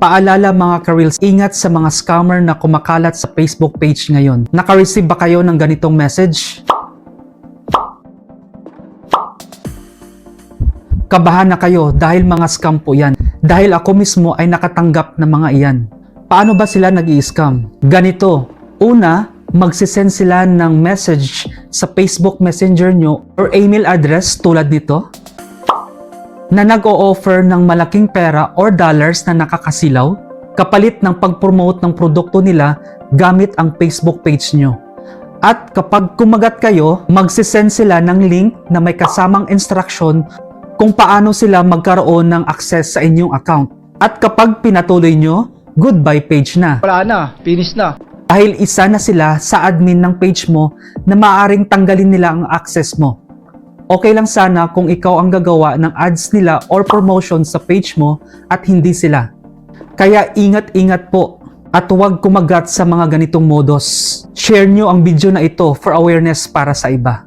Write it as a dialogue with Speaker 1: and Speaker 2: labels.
Speaker 1: Paalala mga ka-reels, ingat sa mga scammer na kumakalat sa Facebook page ngayon. Naka-receive ba kayo ng ganitong message? Kabahan na kayo dahil mga scam po yan. Dahil ako mismo ay nakatanggap ng mga iyan. Paano ba sila nag scam Ganito. Una, magsisend sila ng message sa Facebook Messenger nyo or email address tulad nito na nag-o-offer ng malaking pera or dollars na nakakasilaw kapalit ng pag-promote ng produkto nila gamit ang Facebook page nyo. At kapag kumagat kayo, magsisend sila ng link na may kasamang instruction kung paano sila magkaroon ng access sa inyong account. At kapag pinatuloy nyo, goodbye page na.
Speaker 2: Wala na, finish na.
Speaker 1: Dahil isa na sila sa admin ng page mo na maaring tanggalin nila ang access mo. Okay lang sana kung ikaw ang gagawa ng ads nila or promotion sa page mo at hindi sila. Kaya ingat-ingat po at huwag kumagat sa mga ganitong modus. Share nyo ang video na ito for awareness para sa iba.